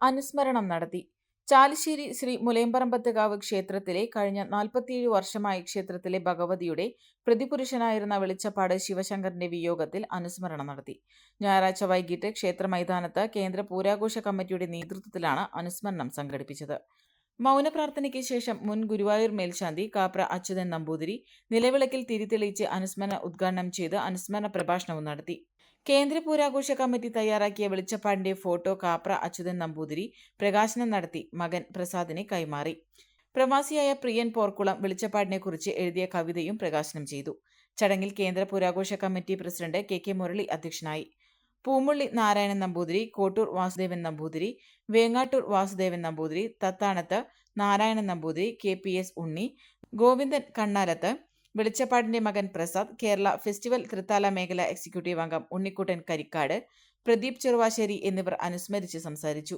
അനുസ്മരണം നടത്തി. ചാലിശ്ശേരി ശ്രീ മുലയമ്പറമ്പത്തുകാവ് ക്ഷേത്രത്തിലെ കഴിഞ്ഞ നാൽപ്പത്തിയേഴ് വർഷമായി ക്ഷേത്രത്തിലെ ഭഗവതിയുടെ പ്രതിപുരുഷനായിരുന്ന വെളിച്ചപ്പാട് ശിവശങ്കറിന്റെ വിയോഗത്തിൽ അനുസ്മരണം നടത്തി. ഞായറാഴ്ച വൈകിട്ട് ക്ഷേത്ര മൈതാനത്ത് കേന്ദ്ര പൂരാഘോഷ കമ്മിറ്റിയുടെ നേതൃത്വത്തിലാണ് അനുസ്മരണം സംഘടിപ്പിച്ചത്. മൗനപ്രാർത്ഥനയ്ക്ക് ശേഷം മുൻ ഗുരുവായൂർ മേൽശാന്തി കാപ്ര അച്യുതൻ നമ്പൂതിരി നിലവിളക്കിൽ തിരിതെളിയിച്ച് അനുസ്മരണ ഉദ്ഘാടനം ചെയ്ത് അനുസ്മരണ പ്രഭാഷണവും നടത്തി. കേന്ദ്ര പൂരാഘോഷ കമ്മിറ്റി തയ്യാറാക്കിയ വെളിച്ചപ്പാടിന്റെ ഫോട്ടോ കാപ്ര അച്യുതൻ നമ്പൂതിരി പ്രകാശനം നടത്തി മകൻ പ്രസാദിനെ കൈമാറി. പ്രവാസിയായ പ്രിയൻ പോർക്കുളം വെളിച്ചപ്പാടിനെ കുറിച്ച് എഴുതിയ കവിതയും പ്രകാശനം ചെയ്തു. ചടങ്ങിൽ കേന്ദ്ര പുരാഘോഷ committee president K K Murali അധ്യക്ഷനായി. Poomully Narayanan Namboothiri Kottur Vasudevan Namboothiri Vengattur Vasudevan Namboothiri Thathanath Narayanan Namboothiri K P S Unni Govindan Kannalath വെളിച്ചപ്പാടിന്റെ മകൻ പ്രസാദ് കേരള ഫെസ്റ്റിവൽ തൃത്താല മേഖല എക്സിക്യൂട്ടീവ് അംഗം ഉണ്ണിക്കുട്ടൻ കരിക്കാട് പ്രദീപ് ചെറുവാശ്ശേരി എന്നിവർ അനുസ്മരിച്ച് സംസാരിച്ചു.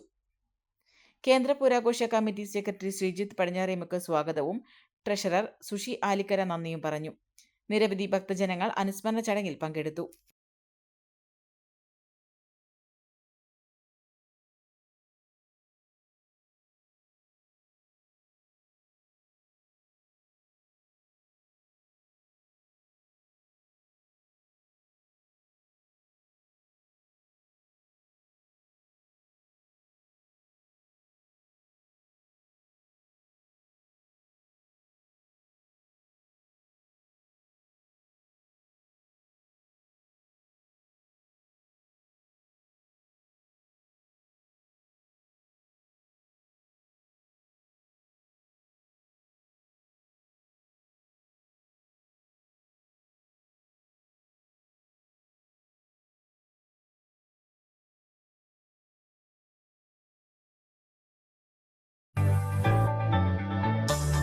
കേന്ദ്ര പുരാഘോഷ കമ്മിറ്റി സെക്രട്ടറി ശ്രീജിത്ത് പടിഞ്ഞാറേമുക്ക് സ്വാഗതവും ട്രഷറർ സുഷി ആലിക്കര നന്ദിയും പറഞ്ഞു. നിരവധി ഭക്തജനങ്ങൾ അനുസ്മരണ ചടങ്ങിൽ പങ്കെടുത്തു.